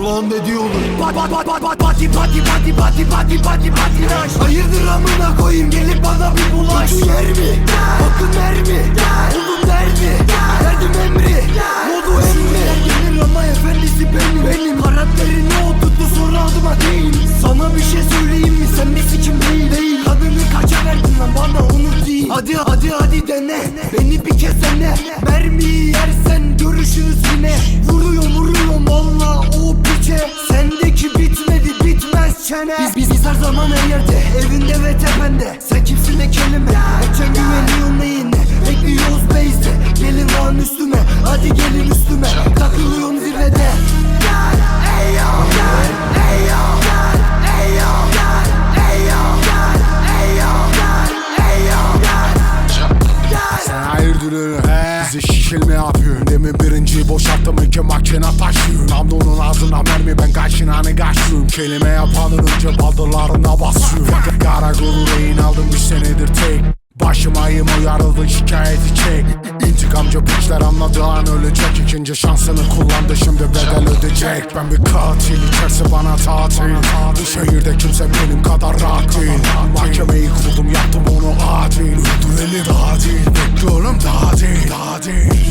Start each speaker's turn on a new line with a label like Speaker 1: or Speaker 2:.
Speaker 1: Allah'ın dediği olur. Bat bat bat bat bat Bati bati bati bati bati bati laş Hayırdır amına koyayım? Gelip bana bir bulaş. Kötü yer mi? Bakın der mi? Oğlum der mi? Derdim emri. Modu emri. Gelir ama efendisi benim. Benim. Karakterin ne oturttu sonra adıma değil. Sana bir şey söyleyeyim mi? Sen bir sikim değil değil. Kadını kaça verdin lan? Bana onu değil. Hadi hadi hadi dene. Beni bir kez dene Mermiyi çene Biz biz, biz her zaman her yerde. Evinde ve tepende. Sen kimsin ne kelime? Geçen güveniyorsun neyine? Bekliyoruz base'de. Gelin lan üstüme. Hadi gelin üstüme. Takılıyorum zirvede. Ey yo, ey yo, ey yo, ey yo, ey yo, ey yo.
Speaker 2: Sen hayırdır öyle he? Bize şişilme yapıyorsun. Demin birinciyi boşalttım iki Kelime yapanın önce baldırlarına basıyor. Karakolu rehin aldım bir senedir tek. Başım ayım uyarıldı şikayeti çek. İntikamcı piçler anladığı an ölecek. İkinci şansını kullandı şimdi bedel ödeyecek. Ben bir katil içerisi bana tatil. Bu şehirde kimse benim kadar rahat değil. Mahkemeyi kurdum yaptım onu adil. Öldüreni daha değil Bekliyorum daha değil daha değil